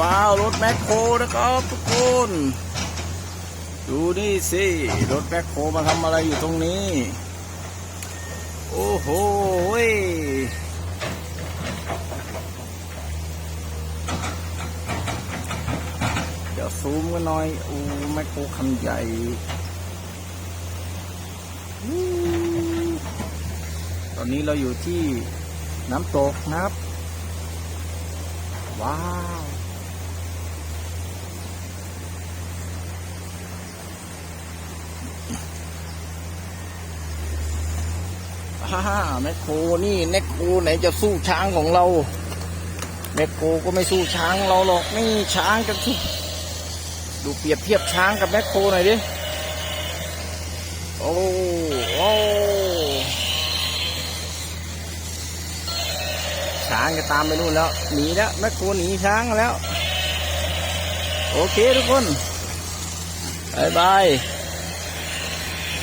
ว้าว รถแมคโครนะครับทุกคน ดูนี่สิ รถแมคโครมาทำอะไรอยู่ตรงนี้ โอ้โหเดี๋ยวซูมกันหน่อย โอ้แมคโครคันใหญ่ตอนนี้เราอยู่ที่น้ำตกนะครับ ว้าว ฮ่าแมคโครนี่แมคโครไหนจะสู้ช้างของเราแมคโครก็ไม่สู้ช้างเราหรอกนี่ช้างกันทุกดูเปรียบเทียบช้างกับแมคโครหน่อยดิโอ้โอ้ช้างจะตามไปนู่นแล้วหนีแล้วแมคโครหนีช้างแล้ว โอเคทุกคนบายบาย